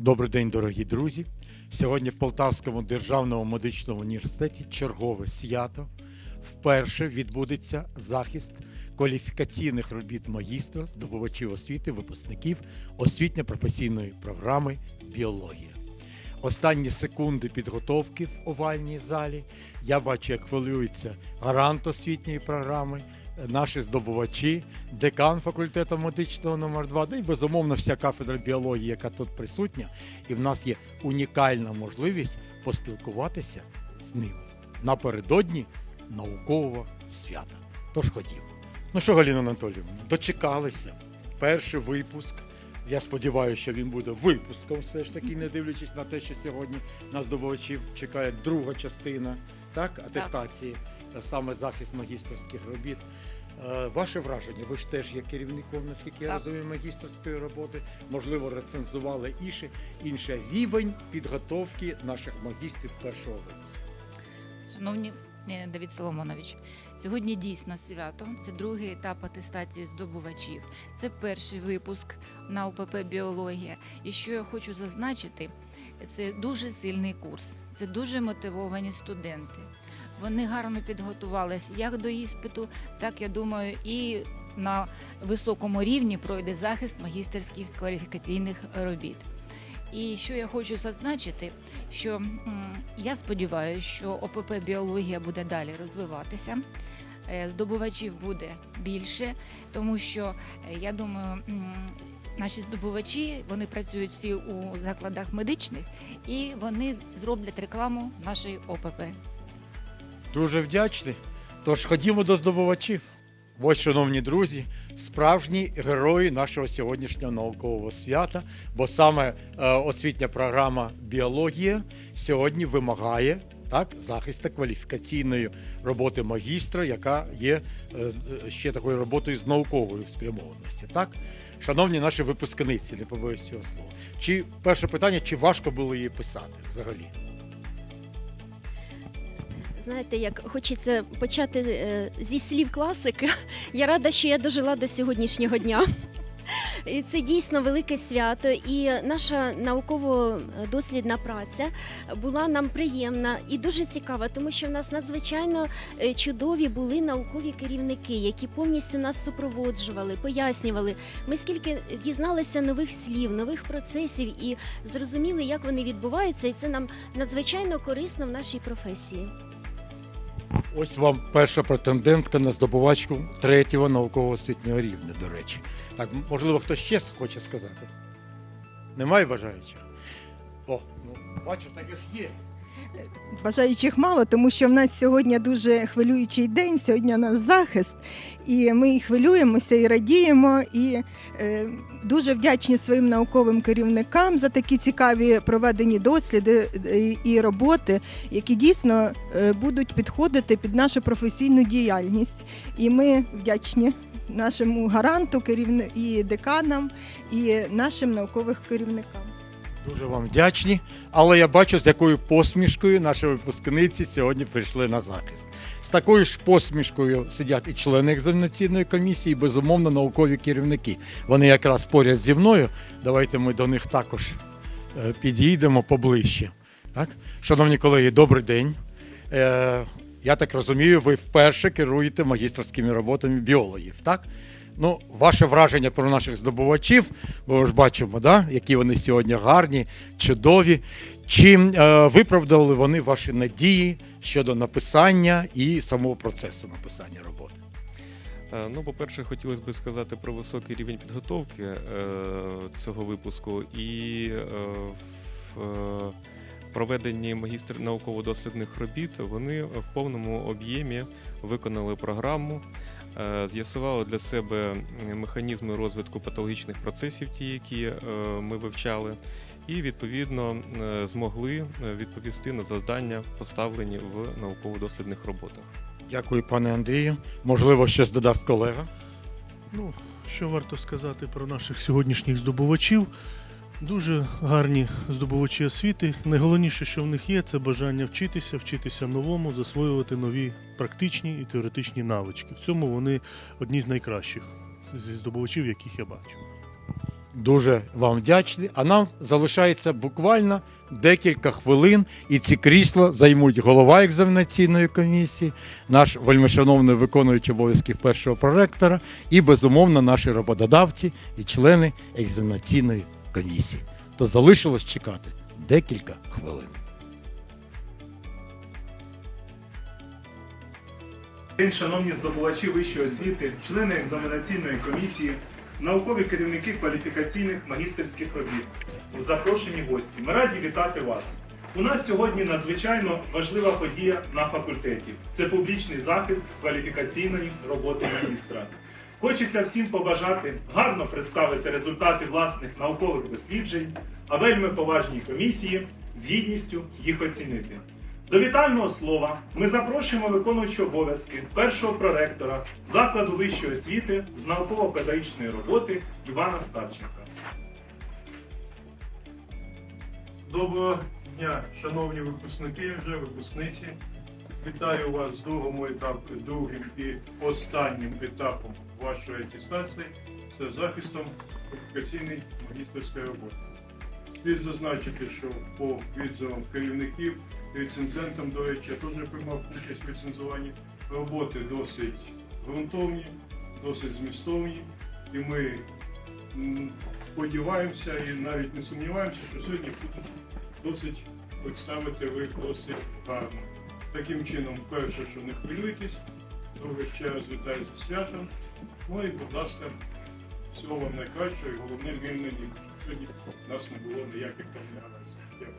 Добрий день, дорогі друзі. Сьогодні в Полтавському державному медичному університеті чергове свято. Вперше відбудеться захист кваліфікаційних робіт магістра, здобувачів освіти, випускників освітньо-професійної програми Біологія. Останні секунди підготовки в овальній залі. Я бачу, як хвилюється гарант освітньої програми, наші здобувачі, декан факультету медичного номер 2 да і безумовно вся кафедра біології, яка тут присутня, і в нас є унікальна можливість поспілкуватися з ним напередодні наукового свята. Тож ходімо. Ну що, Галіна Анатоліївна, дочекалися. Перший випуск. Я сподіваюся, що він буде випуском, все ж таки, не дивлячись на те, що сьогодні на здобувачів чекає друга частина так, атестації, е, саме захист магістерських робіт. Е, Ваше враження, ви ж теж є керівником, наскільки я Так. розумію, магістерської роботи. Можливо, рецензували інший, інший рівень підготовки наших магістрів першого випуску. Шановні е, Давід Соломонович, сьогодні дійсно свято. Це другий етап атестації здобувачів. Це перший випуск на УПП Біологія. І що я хочу зазначити, це дуже сильний курс, це дуже мотивовані студенти. Вони гарно підготувалися як до іспиту, так я думаю, і на високому рівні пройде захист магістерських кваліфікаційних робіт. І що я хочу зазначити, що я сподіваюся, що ОПП біологія буде далі розвиватися. е, Здобувачів буде більше, тому що е, я думаю, наші здобувачі вони працюють всі у закладах медичних і вони зроблять рекламу нашої ОПП. Дуже вдячний. Тож ходімо до здобувачів. Ось, шановні друзі, справжні герої нашого сьогоднішнього наукового свята, бо саме е, освітня програма біологія сьогодні вимагає так, захисту кваліфікаційної роботи магістра, яка є е, ще такою роботою з науковою спрямованості. Так? Шановні наші випускниці, не побоюсь цього слова. Чи перше питання, чи важко було її писати взагалі? Знаєте, як хочеться почати е, зі слів класики. Я рада, що я дожила до сьогоднішнього дня. І це дійсно велике свято, і наша науково-дослідна праця була нам приємна і дуже цікава, тому що в нас надзвичайно е, чудові були наукові керівники, які повністю нас супроводжували, пояснювали. Ми скільки дізналися нових слів, нових процесів і зрозуміли, як вони відбуваються, і це нам надзвичайно корисно в нашій професії. Ось вам перша претендентка на здобувачку третього науково-освітнього рівня, до речі. Так, можливо, хтось ще хоче сказати? Немає бажаючих? О, ну, бачу, так і є. Бажаючих мало, тому що в нас сьогодні дуже хвилюючий день, сьогодні наш захист. І ми і хвилюємося, і радіємо, і е, дуже вдячні своїм науковим керівникам за такі цікаві проведені досліди е, і, роботи, які дійсно е, будуть підходити під нашу професійну діяльність. І ми вдячні нашому гаранту, керівни... і деканам, і нашим науковим керівникам. Дуже вам вдячні. Але я бачу, з якою посмішкою наші випускниці сьогодні прийшли на захист. З такою ж посмішкою сидять і члени екзаменаційної комісії, і безумовно наукові керівники. Вони якраз поряд зі мною. Давайте ми до них також е, підійдемо поближче. Так? Шановні колеги, добрий день. Е, я так розумію, ви вперше керуєте магістерськими роботами біологів, так? Ну, ваше враження про наших здобувачів, бо ми ж бачимо, да, які вони сьогодні гарні, чудові. Чи е, виправдали вони ваші надії щодо написання і самого процесу написання роботи? Е, Ну, по-перше, хотілося б сказати про високий рівень підготовки е, цього випуску і е, в е, проведенні магістр науково-дослідних робіт вони в повному об'ємі виконали програму, з'ясували для себе механізми розвитку патологічних процесів, ті, які е, ми вивчали, і відповідно е, змогли е, відповісти на завдання, поставлені в науково-дослідних роботах. Дякую, пане Андрію. Можливо, щось додасть колега. Ну, що варто сказати про наших сьогоднішніх здобувачів? Дуже гарні здобувачі освіти. Найголовніше, що в них є, це бажання вчитися, вчитися новому, засвоювати нові практичні і теоретичні навички. В цьому вони одні з найкращих зі здобувачів, яких я бачу. дуже вам вдячні. А нам залишається буквально декілька хвилин, і ці крісла займуть голова екзаменаційної комісії, наш вельмишановний виконуючий обов'язків першого проректора і, безумовно, наші роботодавці і члени екзаменаційної комісії. То залишилось чекати декілька хвилин. День, шановні здобувачі вищої освіти, члени екзаменаційної комісії, наукові керівники кваліфікаційних магістерських робіт, запрошені гості. Ми раді вітати вас. У нас сьогодні надзвичайно важлива подія на факультеті. Це публічний захист кваліфікаційної роботи магістра. Хочеться всім побажати гарно представити результати власних наукових досліджень, а вельми поважній комісії з гідністю їх оцінити. До вітального слова ми запрошуємо виконуючого обов'язки першого проректора закладу вищої освіти з науково-педагогічної роботи Івана Старченка. Доброго дня, шановні випускники, вже випускниці. Вітаю вас з другому етапу, другим і останнім етапом вашої атестації це захистом кваліфікаційної магістерської роботи. Слід зазначити, що по відзивам керівників, рецензентам, до речі, я теж приймав участь в рецензуванні. Роботи досить ґрунтовні, досить змістовні, і ми сподіваємося і навіть не сумніваємося, що сьогодні будуть досить представити ви досить гарно. Таким чином, перше, що не хвилюйтесь, друге ще раз вітаю зі святом. Ну і, будь ласка, всього вам найкращого і головне вільної ліки. Сьогодні у нас не було ніяких там. Дякую.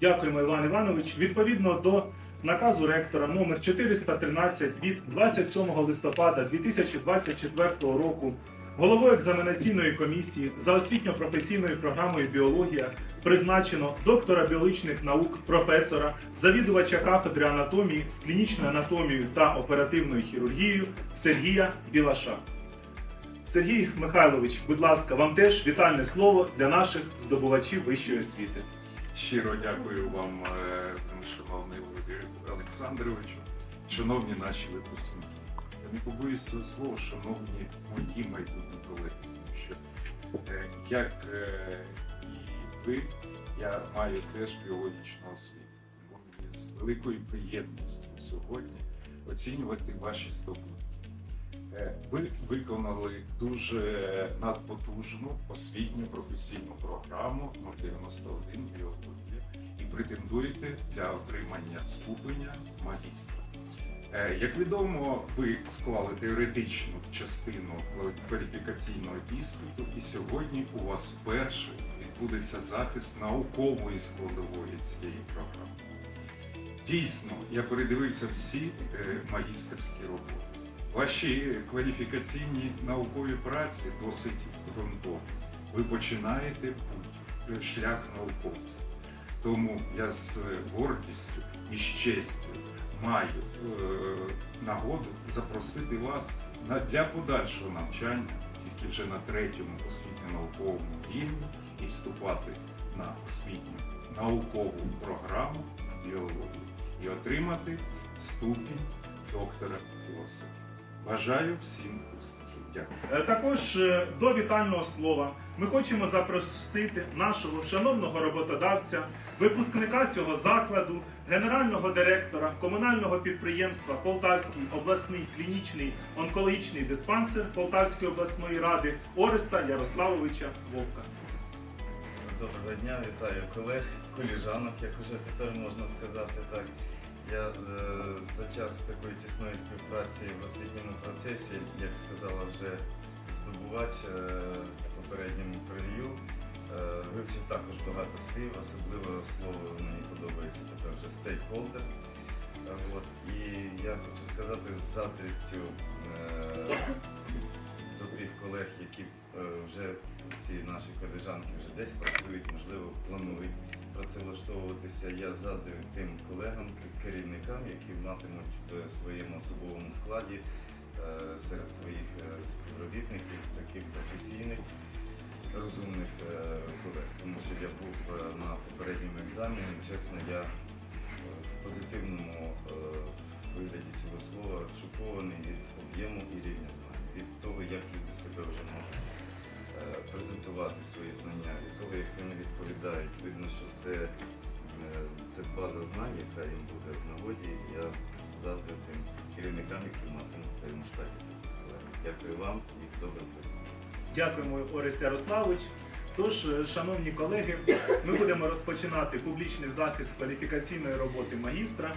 Дякуємо, Іван Іванович. Відповідно до наказу ректора номер 413 від 27 листопада 2024 року головою екзаменаційної комісії за освітньо-професійною програмою біологія призначено доктора біологічних наук, професора, завідувача кафедри анатомії з клінічною анатомією та оперативною хірургією Сергія Білаша. Сергій Михайлович, будь ласка, вам теж вітальне слово для наших здобувачів вищої освіти. Щиро дякую вам, е, шановний Володимир Олександровичу, шановні наші випускники. Я не побоюсь цього слова, шановні мої майбутні колеги, тому що е, як е, я маю теж біологічну освіту. Тому мені з великою приємністю сьогодні оцінювати ваші здобутки. Е, Ви виконали дуже надпотужну освітню професійну програму 091 біологія і претендуєте для отримання ступеня магістра. Е, Як відомо, ви склали теоретичну частину кваліфікаційного іспиту, і сьогодні у вас вперше відбудеться захист наукової складової цієї програми. Дійсно, я передивився всі е, магістерські роботи. Ваші кваліфікаційні наукові праці досить ґрунтовні. Ви починаєте путь, е, шлях науковця. Тому я з гордістю і з честю маю е, нагоду запросити вас на, для подальшого навчання, тільки вже на третьому освітньо-науковому рівні, і вступати на освітню наукову програму біології і отримати ступінь доктора філософії. Бажаю всім успіхів. Дякую. Е, Також е, до вітального слова ми хочемо запросити нашого шановного роботодавця, випускника цього закладу, генерального директора комунального підприємства Полтавський обласний клінічний онкологічний диспансер Полтавської обласної ради Ореста Ярославовича Вовка. Доброго дня, вітаю колег, коліжанок, як вже тепер можна сказати так. Я е, за час такої тісної співпраці в освітньому процесі, як сказала вже здобувач е, в попередньому прев'ю, е, вивчив також багато слів, особливо слово мені подобається тепер вже стейкхолдер. От, і я хочу сказати з заздрістю колег, які е, вже ці наші колежанки вже десь працюють, можливо, планують працевлаштовуватися. Я заздрю тим колегам, керівникам, які матимуть в своєму особовому складі е, серед своїх е, співробітників таких професійних, розумних колег. Тому що я був на попередньому екзамені, чесно, я в позитивному презентувати свої знання. І того, як вони відповідають, видно, що це, е, це база знань, яка їм буде в нагоді. Я завжди тим керівникам, які матимуть в своєму штаті. Дякую вам і доброго. Дякуємо, Орест Ярославович. Тож, е, шановні колеги, ми будемо розпочинати публічний захист кваліфікаційної роботи магістра.